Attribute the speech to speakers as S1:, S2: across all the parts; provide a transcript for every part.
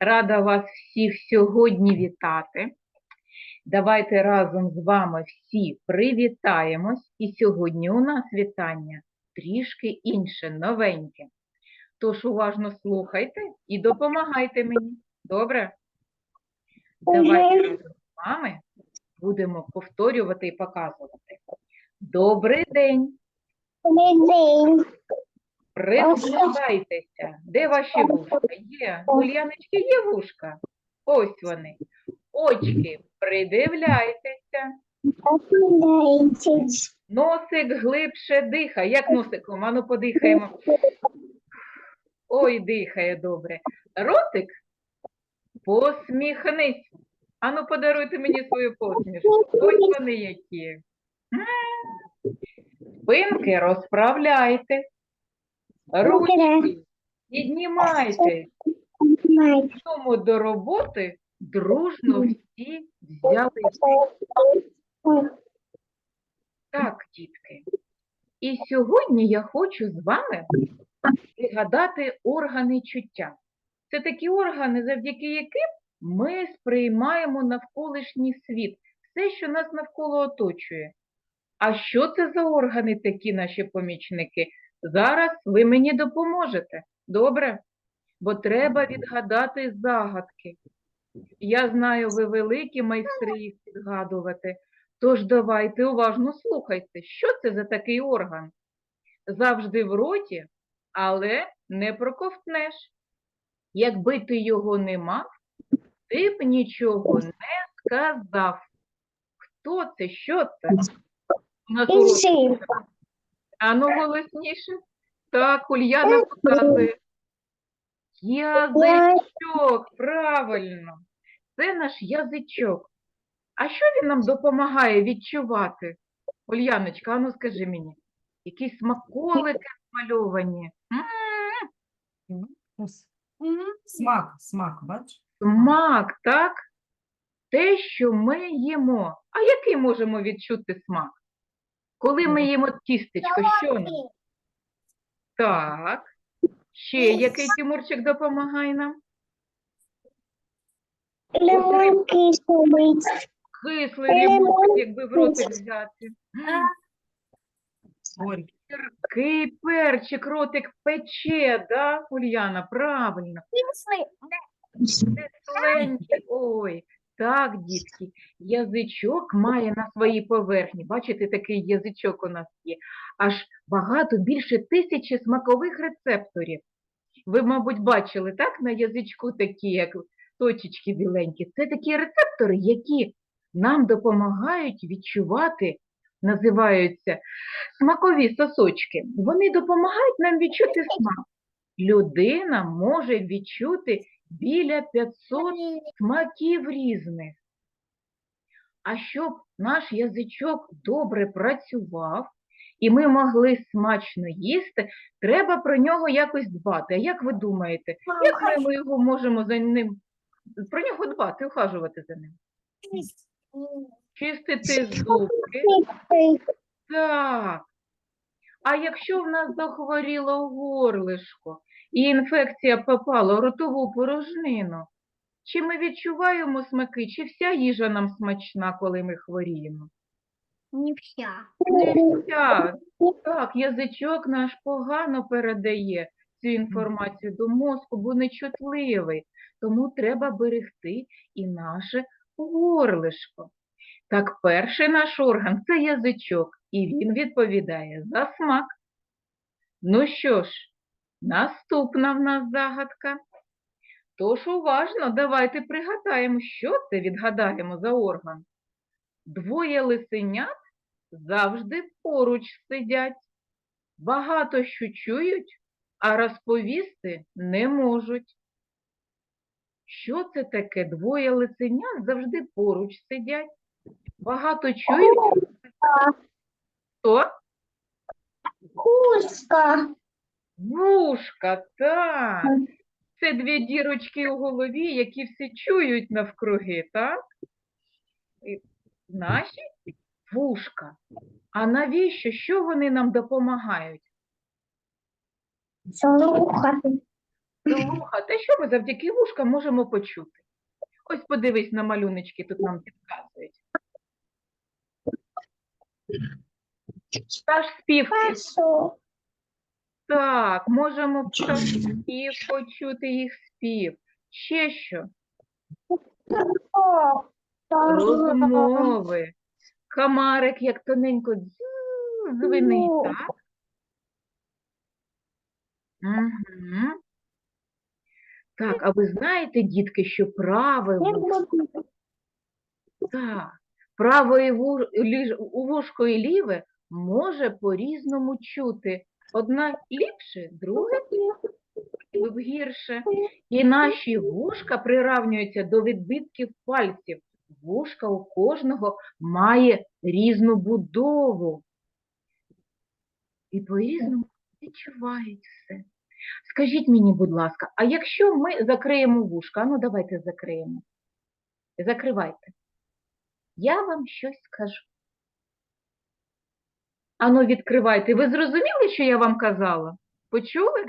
S1: Рада вас всіх сьогодні вітати. Давайте разом з вами всі привітаємось. І сьогодні у нас вітання трішки інше, новеньке. Тож уважно слухайте і допомагайте мені. Добре? Давайте разом з вами будемо повторювати і показувати. Добрий день!
S2: Добрий день.
S1: Прислухайтеся. Де ваші вушка? Є. Ульяночки є вушка? Ось вони. Очки, придивляйтеся. Носик глибше дихає. Як носиком? Ану подихаємо. Ой, дихає добре. Ротик, посміхнись. Ану, подаруйте мені свою посмішку. Ось вони які. Спинки розправляйте. Ручки піднімайте. Тому до роботи дружно всі взялися. Так, дітки. І сьогодні я хочу з вами пригадати органи чуття. Це такі органи, завдяки яким ми сприймаємо навколишній світ, все, що нас навколо оточує. А що це за органи такі наші помічники? Зараз ви мені допоможете. Добре? Бо треба відгадати загадки. Я знаю, ви великі майстри їх відгадувати. Тож давайте уважно слухайте, що це за такий орган? Завжди в роті, але не проковтнеш. Якби ти його не мав, ти б нічого не сказав. Хто це? Що це? У нас урок.
S2: Інший.
S1: Ану голосніше. Так, Ульяна показує. Язичок, правильно. Це наш язичок. А що він нам допомагає відчувати? Ульяночка, ану скажи мені, якісь смаколики змальовані. М.
S3: Смак, смак, бач?
S1: Смак, так? Те, що ми їмо. А який можемо відчути смак? Коли ми їмо тістечко, що? Так. Ще який Тимурчик допомагає нам?
S2: Лимон кислий.
S1: Кислий лимон, якби в ротик взяти. Гіркий перчик, ротик пече, да, Ульяна? Правильно. Кисленький. Ой, так, дітки, язичок має на своїй поверхні. Бачите, такий язичок у нас є. Аж багато, більше тисячі смакових рецепторів. Ви, мабуть, бачили, так, на язичку такі, як точечки біленькі. Це такі рецептори, які нам допомагають відчувати, називаються смакові сосочки. Вони допомагають нам відчути смак. Людина може відчути біля 500 смаків різних. А щоб наш язичок добре працював і ми могли смачно їсти, треба про нього якось дбати. А як ви думаєте, як ми його можемо за ним про нього дбати, ухажувати за ним? Чистити зубки. Так. А якщо в нас захворіло горлишко і інфекція попала в ротову порожнину, чи ми відчуваємо смаки, чи вся їжа нам смачна, коли ми хворіємо?
S2: Не вся.
S1: Не вся. Так, язичок наш погано передає цю інформацію до мозку, бо нечутливий. Тому треба берегти і наше горлишко. Так, перший наш орган це язичок, і він відповідає за смак. Ну що ж, наступна в нас загадка. Тож уважно, давайте пригадаємо, що це відгадаємо за орган. Двоє лисенят завжди поруч сидять, багато що чують, а розповісти не можуть. Що це таке? Двоє лисенят завжди поруч сидять, багато чують. Хто?
S2: Куска.
S1: Вушка, так. Це дві дірочки у голові, які всі чують навкруги, так? І Наші вушка. А навіщо? Що вони нам допомагають?
S2: Слухати.
S1: слухати. Що ми завдяки вушкам можемо почути? Ось подивись на малюночки, тут нам підказують. Та ж спів.
S2: Хорошо.
S1: Так, можемо пташків почути їх спів. Ще що? Розмови. Камарик, як тоненько дзю, звенить,
S2: Ну.
S1: так? Угу. Так, а ви знаєте, дітки, що праве
S2: Я
S1: так, праве ву- ліж- у вушко і ліве може по-різному чути. Одна ліпше, друге гірше. І наші вушка приравнюються до відбитків пальців. Вушка у кожного має різну будову. І по-різному відчувають все. Скажіть мені, будь ласка, а якщо ми закриємо вушка, ну давайте закриємо. Закривайте. Я вам щось скажу. Ану, відкривайте. Ви зрозуміли, що я вам казала? Почули?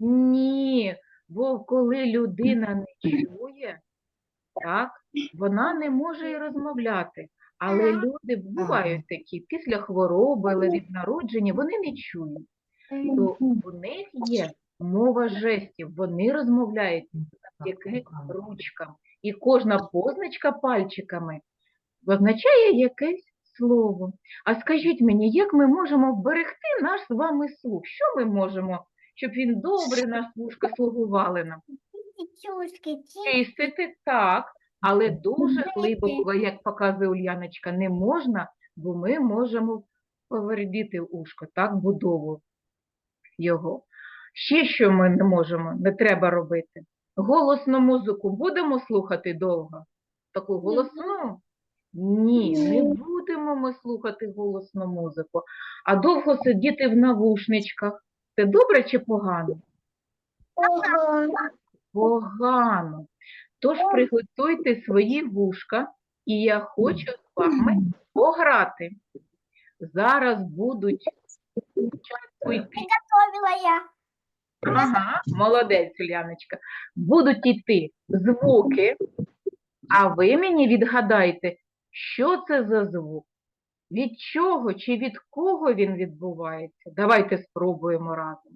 S1: Ні, бо коли людина не чує, так, вона не може і розмовляти. Але люди бувають такі, після хвороби, але від народження, вони не чують. То у них є мова жестів, вони розмовляють завдяки ручкам. І кожна позначка пальчиками означає якесь слово. А скажіть мені, як ми можемо вберегти наш з вами слух? Що ми можемо, щоб він добре наш вушка слугували нам? Чистити так, але дуже глибоко, як показує Ульяночка, не можна, бо ми можемо повредити ушко, так, будову його. Ще що ми не можемо, не треба робити. Голосну музику будемо слухати довго? Таку голосну? Ні, не будемо ми слухати голосну музику. А довго сидіти в навушничках. Це добре чи погано? Погано. Тож приготуйте свої вушка, і я хочу з вами пограти. Зараз будуть спочатку йти.
S2: Я.
S1: Ага, молодець, Уляночка. Будуть йти звуки, а ви мені відгадайте, що це за звук? Від чого чи від кого він відбувається? Давайте спробуємо разом.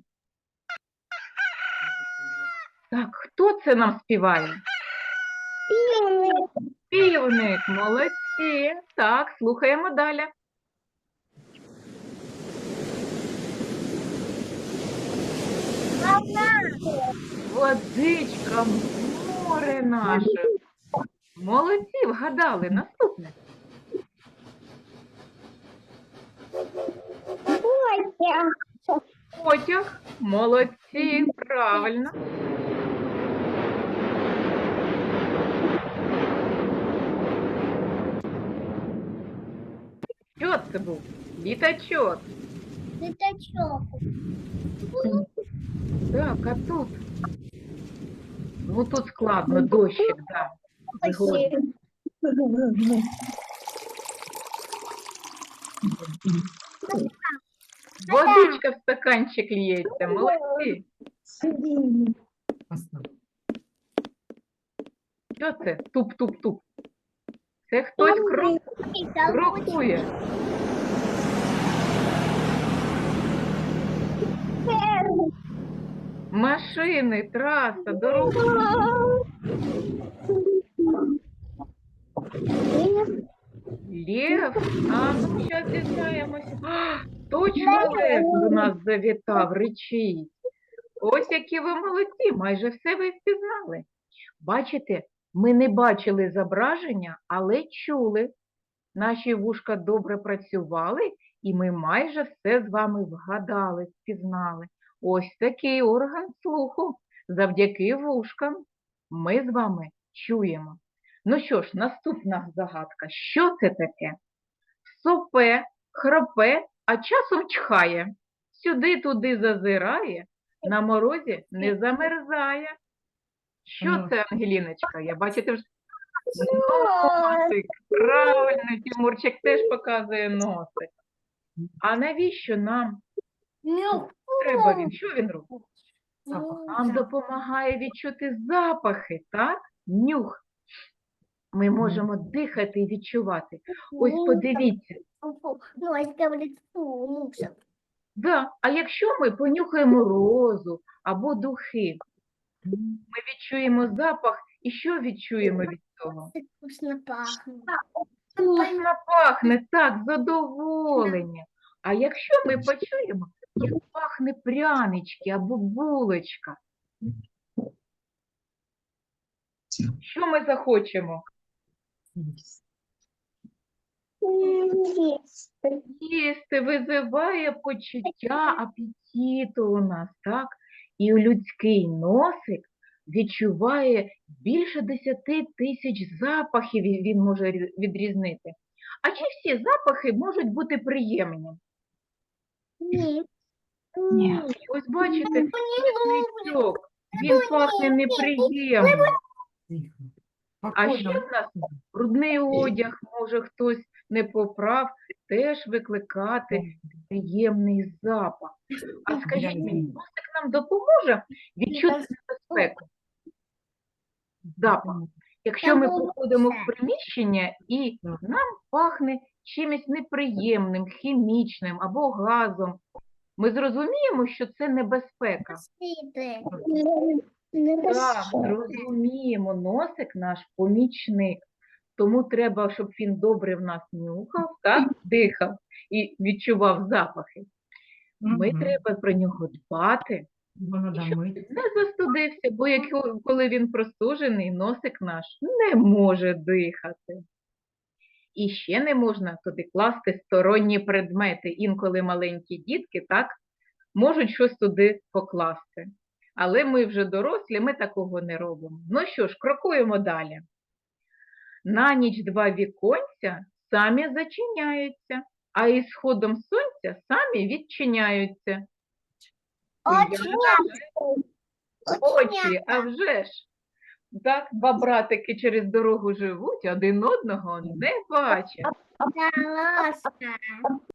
S1: Так, хто це нам співає? Півник, молодці. Так, слухаємо далі. Водичка, море наше. Молодці, вгадали. Наступне.
S2: Котя.
S1: Потяг. Молодці, правильно. Що це був? Літачок.
S2: Літачок.
S1: Так, а тут? Ну тут складно, дощик, так. Згодна. Водичка в стаканчик лється, молодці. Що це? Туп-туп-туп. Це хтось кру- крокує. Машини, траса, дорога. Лев. А ну зараз дізнаємося. А, Точно лев до нас завітав, речить. Ось які ви молодці, майже все ви впізнали. Бачите, ми не бачили зображення, але чули. Наші вушка добре працювали, і ми майже все з вами вгадали, впізнали. Ось такий орган слуху. Завдяки вушкам ми з вами чуємо. Ну що ж, наступна загадка. Що це таке? Сопе, хропе, а часом чхає. Сюди-туди зазирає, на морозі не замерзає. Що це, Ангеліночка? Я бачу, ти вже носик. Правильно, Тимурчик теж показує носик. А навіщо нам Треба він. Що він робить?
S3: Запах.
S1: Нам допомагає відчути запахи, так? Нюх. Ми можемо дихати і відчувати. Ось подивіться.
S2: Ну, а фу, мусор.
S1: Да. А якщо ми понюхаємо розу або духи, ми відчуємо запах, і що відчуємо від цього?
S2: Это вкусно пахнет.
S1: Вкусно пахне, так, задоволення. А якщо ми почуємо, як пахне прянички або булочка, що ми захочемо? Їсти визиває почуття апетиту у нас, так? І людський носик відчуває більше 10 тисяч запахів він може відрізнити. А чи всі запахи можуть бути приємні?
S2: Нет.
S1: Ні. Ось бачите,
S2: люблю.
S1: він пахне неприємно.
S3: Тихо.
S1: А ще в нас брудний одяг, може хтось не поправ, теж викликати приємний запах. А скажіть мені, носик нам допоможе? Відчути небезпеку? Запах. Якщо ми
S2: Тому
S1: приходимо в приміщення і нам пахне чимось неприємним, хімічним або газом, ми зрозуміємо, що це небезпека.
S2: Спасибо.
S1: Так, зрозуміємо, носик наш помічник. Тому треба, щоб він добре в нас нюхав, так, дихав і відчував запахи. Ми
S3: Мгм.
S1: треба про нього дбати, щоб не застудився, бо як, коли він простужений, носик наш не може дихати. І ще не можна туди класти сторонні предмети. Інколи маленькі дітки так можуть щось туди покласти. Але ми вже дорослі, ми такого не робимо. Ну що ж, крокуємо далі. На ніч два віконця самі зачиняються, а із сходом сонця самі відчиняються.
S2: Очень
S1: Очі, а вже ж. Так, два братики через дорогу живуть, один одного не бачать.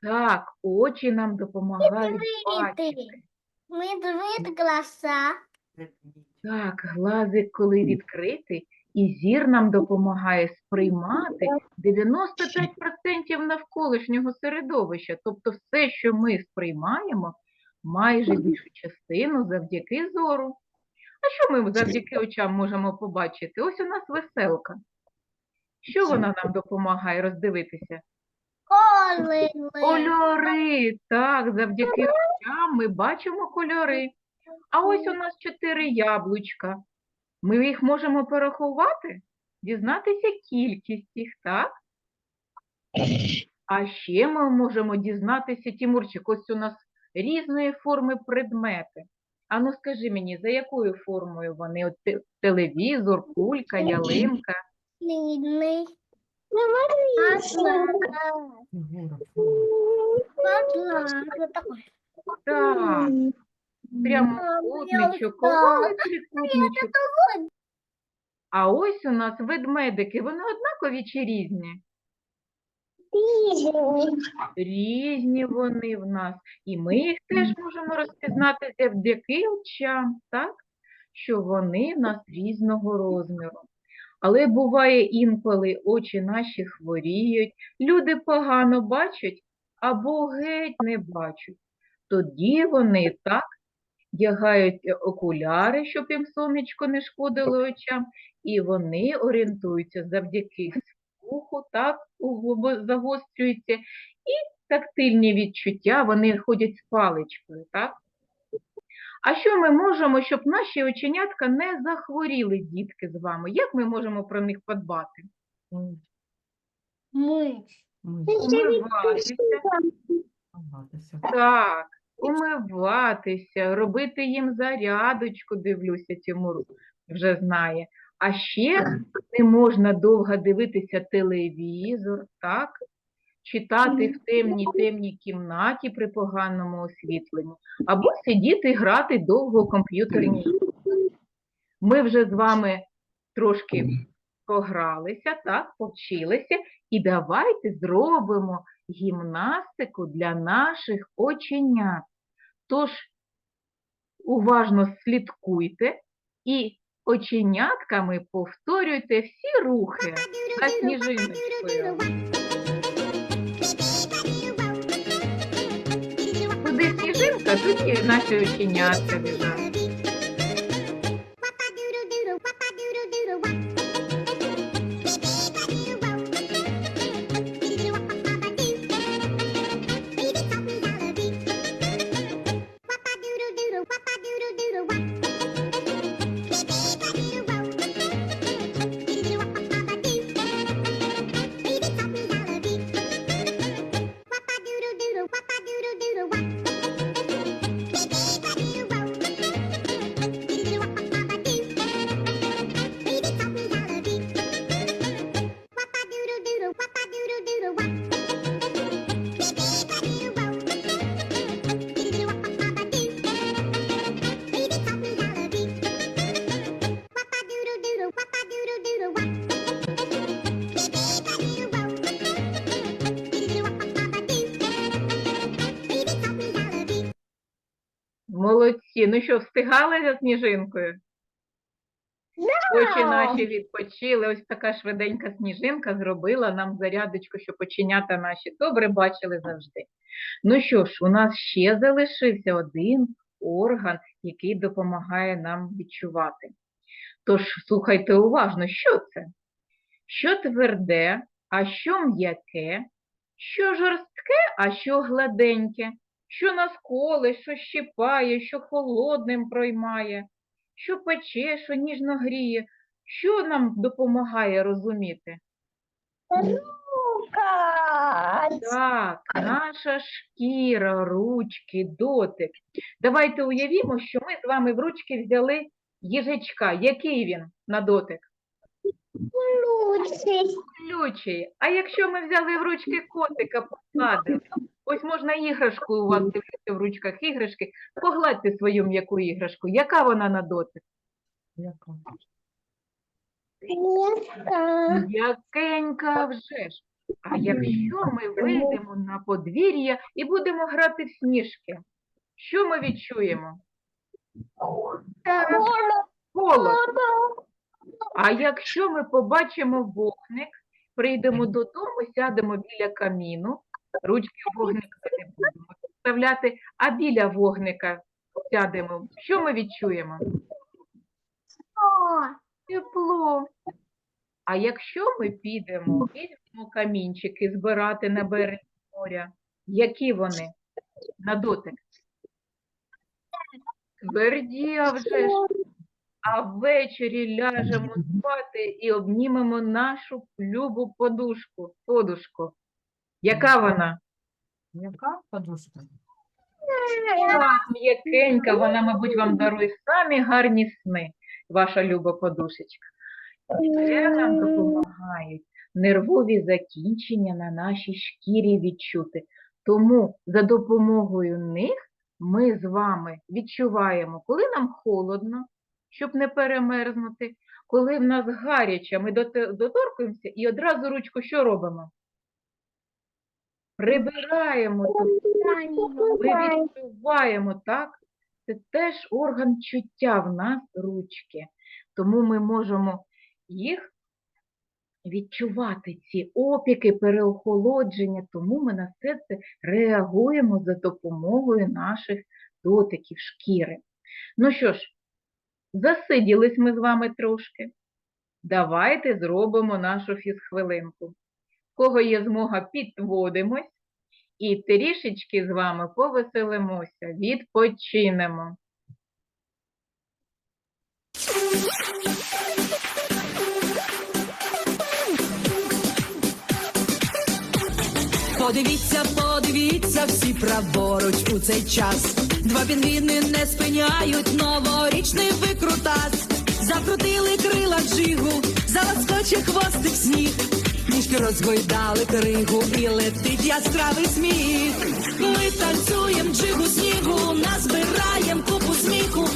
S1: Так, очі нам допомагають бачити.
S2: Мы две глаза.
S1: Так, глазик, коли відкритий, і зір нам допомагає сприймати 95% навколишнього середовища. Тобто все, що ми сприймаємо, майже більшу частину завдяки зору. А що ми завдяки очам можемо побачити? Ось у нас веселка. Що вона нам допомагає роздивитися?
S2: Колы.
S1: Кольори, так, завдяки очам ми бачимо кольори. А ось у нас чотири яблучка. Ми їх можемо порахувати, дізнатися кількість їх, так? А ще ми можемо дізнатися, Тімурчик, ось у нас різної форми предмети. А ну скажи мені, за якою формою вони? От телевізор, кулька, ялинка.
S2: Длинный.
S1: Так, прямокутничок, овал трикутничок. А ось у нас ведмедики, вони однакові чи різні? Різні вони в нас, і ми їх теж можемо розпізнати завдяки очам, так? Що вони в нас різного розміру. Але буває інколи очі наші хворіють, люди погано бачать або геть не бачать. Тоді вони так вдягають окуляри, щоб їм сонечко не шкодило очам, і вони орієнтуються завдяки слуху, так, загострюються, і тактильні відчуття, вони ходять з паличкою, так? А що ми можемо, щоб наші оченятка не захворіли, дітки, з вами? Як ми можемо про них подбати?
S3: Ми
S1: Умиватися, так, умиватися, робити їм зарядочку, дивлюся, Тимур вже знає. А ще не можна довго дивитися телевізор, так? Читати в темній темній кімнаті при поганому освітленні, або сидіти і грати довго у комп'ютерні. Ми вже з вами трошки погралися, так, повчилися, і давайте зробимо гімнастику для наших оченят. Тож уважно слідкуйте і оченятками повторюйте всі рухи за сніжиночкою. Туди і наші оченятка. Молодці. Ну що, встигали за сніжинкою? Очі наші відпочили. Ось така швиденька сніжинка зробила нам зарядочку, щоб оченята наші добре бачили завжди. Ну що ж, у нас ще залишився один орган, який допомагає нам відчувати. Тож слухайте уважно, що це? Що тверде, а що м'яке, що жорстке, а що гладеньке, що нас коле, що щипає, що холодним проймає, що пече, що ніжно гріє, що нам допомагає розуміти? Так, наша шкіра, ручки, дотик. Давайте уявімо, що ми з вами в ручки взяли їжачка. Який він на дотик? Колючий. А якщо ми взяли в ручки котика, погладили? Ось можна іграшку у вас дивитися в ручках іграшки. Погладьте свою м'яку іграшку. Яка вона на дотик?
S3: Яка?
S1: М'якенька вже ж. А якщо ми вийдемо на подвір'я і будемо грати в сніжки, що ми відчуємо? Холод. А якщо ми побачимо вогник, прийдемо додому, сядемо біля каміну, ручки вогника не будемо вставляти, а біля вогника сядемо. Що ми відчуємо? Тепло. А якщо ми підемо, візьмемо камінчики збирати на березі моря, які вони на дотик? Тверді, а вже ж. А ввечері ляжемо спати і обнімемо нашу любу подушку, подушку. Яка вона?
S3: Яка подушка?
S1: Так, м'якенька, вона, мабуть, вам дарує самі гарні сни, ваша люба подушечка. Це нам допомагають нервові закінчення на нашій шкірі відчути. Тому за допомогою них ми з вами відчуваємо, коли нам холодно, щоб не перемерзнути, коли в нас гаряче, ми доторкуємося і одразу ручку що робимо? Прибираємо ту ми відчуваємо, так? Це теж орган чуття в нас ручки. Тому ми можемо їх відчувати, ці опіки, переохолодження, тому ми на все це реагуємо за допомогою наших дотиків шкіри. Ну що ж, засиділись ми з вами трошки. Давайте зробимо нашу фізхвилинку. Кого є змога, підводимось. І трішечки з вами повеселимося, відпочинемо.
S4: Подивіться, подивіться всі праворуч у цей час. Два пінгвіни не спиняють новорічний викрутас. Закрутили крила джигу, заласкоче хвостик сніг. Ніжки розгойдали кригу і летить яскравий сміх. Ми танцюєм джигу снігу, назбираєм купу сміху.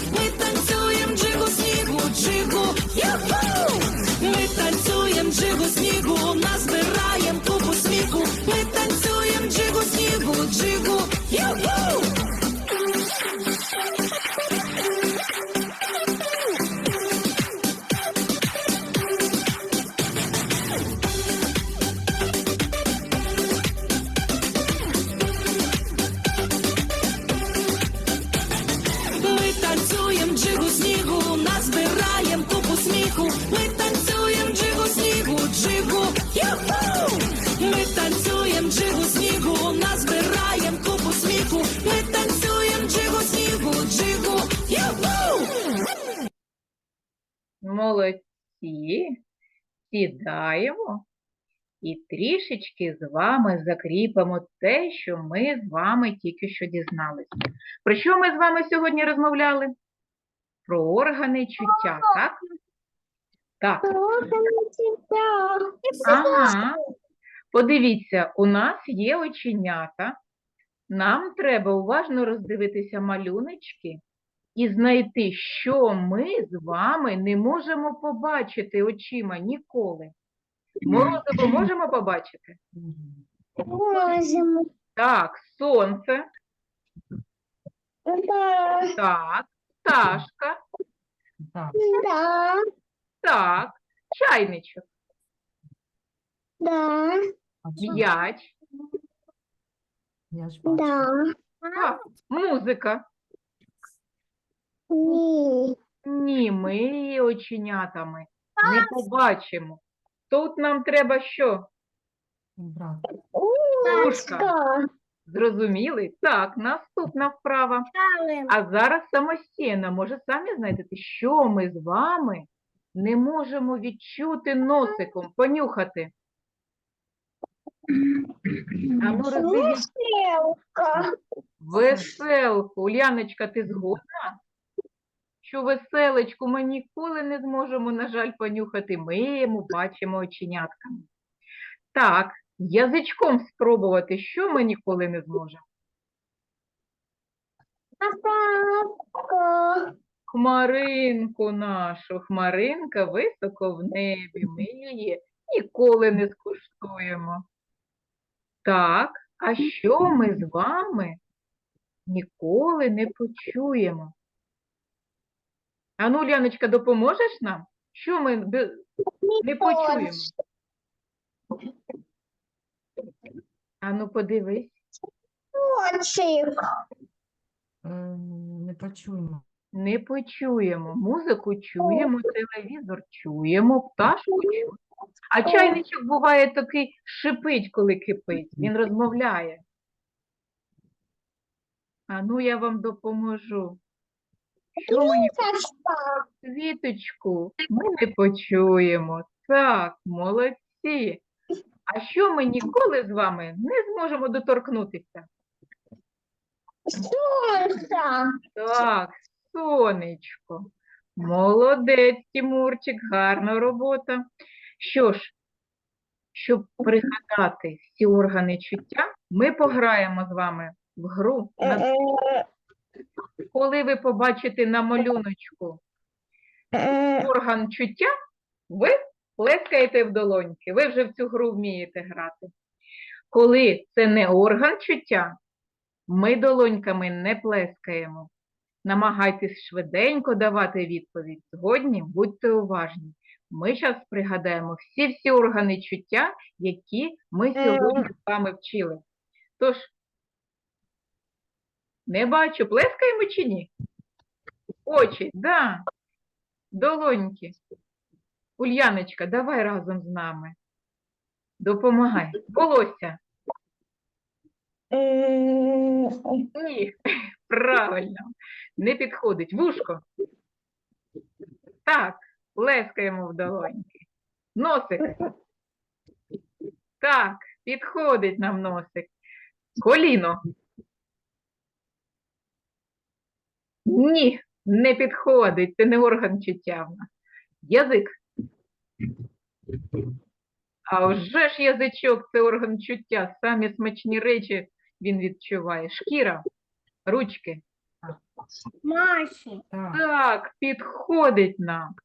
S1: Сідаємо і трішечки з вами закріпимо те, що ми з вами тільки що дізналися. Про що ми з вами сьогодні розмовляли? Про органи чуття, так? Так. Ага. Подивіться, у нас є оченята. Нам треба уважно роздивитися малюночки і знайти, що ми з вами не можемо побачити очима ніколи. Морозиво можемо побачити?
S2: Можемо.
S1: Так, сонце,
S2: Да.
S1: так, пташка,
S3: Так,
S2: Да.
S1: так, чайничок,
S2: Да.
S1: м'яч.
S2: Да.
S1: так, музика.
S2: Ні.
S1: Ні, ми її оченятами не побачимо. Тут нам треба що?
S3: Брат.
S2: Ушка.
S1: Зрозуміли? Так, наступна вправа. А зараз самостійно, може, самі знайдете, що ми з вами не можемо відчути носиком, понюхати. А ну роздивіться.
S2: Стрілка.
S1: Веселку. Уляночка, ти згодна? Що веселочку ми ніколи не зможемо, на жаль, понюхати. Ми йому бачимо оченятками. Так, язичком спробувати, що ми ніколи не зможемо. Хмаринку нашу, хмаринка високо в небі, ми її ніколи не скуштуємо. Так, а що ми з вами ніколи не почуємо? Ану, Ляночка, допоможеш нам? Що ми не почуємо? Ану, подивись.
S3: Ем, Не почуємо.
S1: Не почуємо. Музику чуємо, телевізор чуємо, пташку чуємо. А чайничок буває такий шипить, коли кипить. Він розмовляє. А ну я вам допоможу. Що мені квіточку? Ми не почуємо. Так, молодці. А що ми ніколи з вами не зможемо доторкнутися?
S2: Сонце.
S1: Так, сонечко. Молодець, Тимурчик, гарна робота. Що ж, щоб пригадати всі органи чуття, ми пограємо з вами в гру. на- Коли ви побачите на малюночку
S2: е,
S1: орган чуття, ви плескаєте в долоньки. Ви вже в цю гру вмієте грати. Коли це не орган чуття, ми долоньками не плескаємо. Намагайтесь швиденько давати відповідь. Згодні, будьте уважні. Ми зараз пригадаємо всі-всі органи чуття, які ми сьогодні з вами вчили. Тож, не бачу, плескаємо чи ні? Очі, да. Долоньки. Ульяночка, давай разом з нами. Допомагай. Волосся. Ні, правильно. Не підходить. Вушко. Так, плескаємо в долоньки. Носик. Так, підходить нам носик. Коліно. Ні, не підходить. Це не орган чуття в нас. Язик. А вже ж язичок це орган чуття. Самі смачні речі він відчуває. Шкіра, ручки.
S2: Маші.
S3: Так,
S1: Так, підходить нам.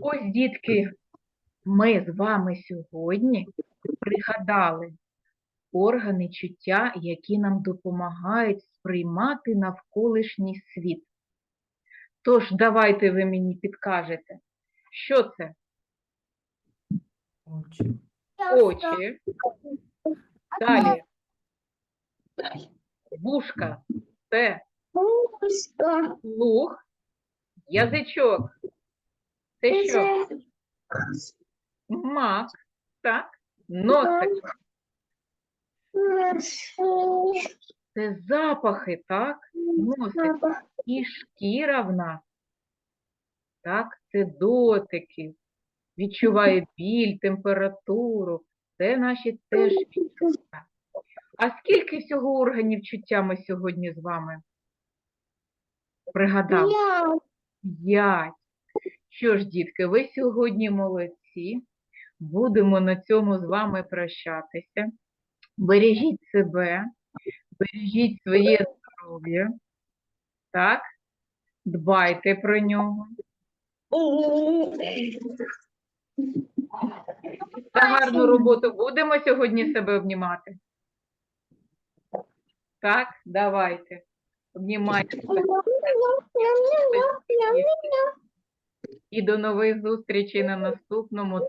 S1: Ось, дітки, ми з вами сьогодні пригадали органи чуття, які нам допомагають сприймати навколишній світ. Тож, давайте ви мені підкажете, що це?
S3: очі.
S1: Очі, далі вушка, це слух, язичок. Це що? Мак, так, носик. Це запахи, так? Носик. І шкіра в нас. Так, це дотики. Відчуває біль, температуру. Це наші теж відчуття. А скільки всього органів чуття ми сьогодні з вами пригадали? П'ять. Що ж, дітки, ви сьогодні молодці. Будемо на цьому з вами прощатися. Бережіть себе, бережіть своє здоров'я. Так? Дбайте про нього. За гарну роботу будемо сьогодні себе обнімати. Так, давайте. Обнімайте. І до нових зустрічей на наступному